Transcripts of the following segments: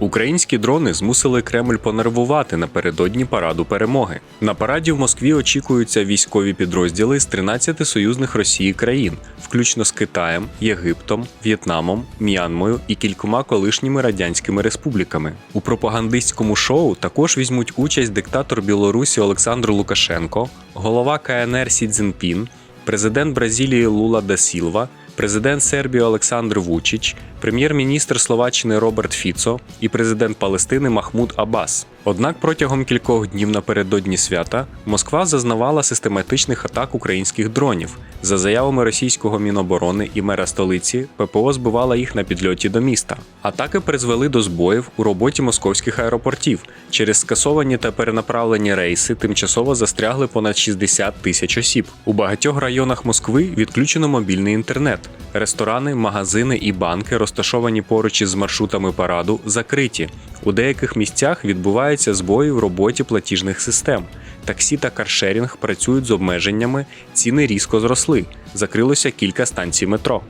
Українські дрони змусили Кремль понервувати напередодні параду перемоги. На параді в Москві очікуються військові підрозділи з 13 союзних Росії країн, включно з Китаєм, Єгиптом, В'єтнамом, М'янмою і кількома колишніми радянськими республіками. У пропагандистському шоу також візьмуть участь диктатор Білорусі Олександр Лукашенко, голова КНР Сі Цзіньпін, президент Бразилії Лула да Сілва, президент Сербії Олександр Вучич, прем'єр-міністр Словаччини Роберт Фіцо і президент Палестини Махмуд Аббас. Однак протягом кількох днів напередодні свята Москва зазнавала систематичних атак українських дронів. За заявами російського міноборони і мера столиці, ППО збивала їх на підльоті до міста. Атаки призвели до збоїв у роботі московських аеропортів. Через скасовані та перенаправлені рейси тимчасово застрягли понад 60 тисяч осіб. У багатьох районах Москви відключено мобільний інтернет. Ресторани, магазини і банки, розташовані поруч із маршрутами параду, закриті. У деяких місцях відбуваються збої в роботі платіжних систем. Таксі та каршерінг працюють з обмеженнями, ціни різко зросли. Закрилося кілька станцій метро.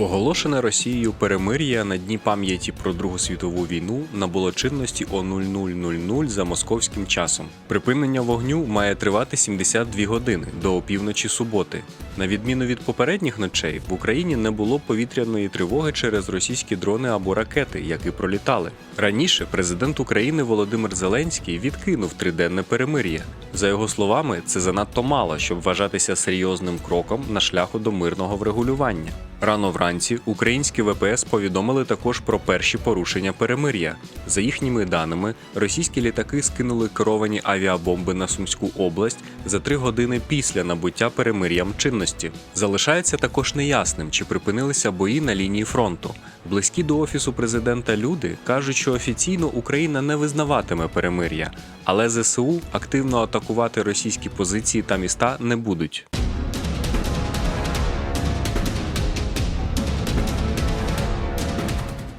Оголошене Росією перемир'я на дні пам'яті про Другу світову війну набуло чинності о 00.00 за московським часом. Припинення вогню має тривати 72 години до опівночі суботи. На відміну від попередніх ночей, в Україні не було повітряної тривоги через російські дрони або ракети, які пролітали. Раніше президент України Володимир Зеленський відкинув триденне перемир'я. За його словами, це занадто мало, щоб вважатися серйозним кроком на шляху до мирного врегулювання. Рано вранці українські ВПС повідомили також про перші порушення перемир'я. За їхніми даними, російські літаки скинули керовані авіабомби на Сумську область за три години після набуття перемир'ям чинності. Залишається також неясним, чи припинилися бої на лінії фронту. Близькі до офісу президента люди кажуть, що офіційно Україна не визнаватиме перемир'я, але ЗСУ активно атакувати російські позиції та міста не будуть.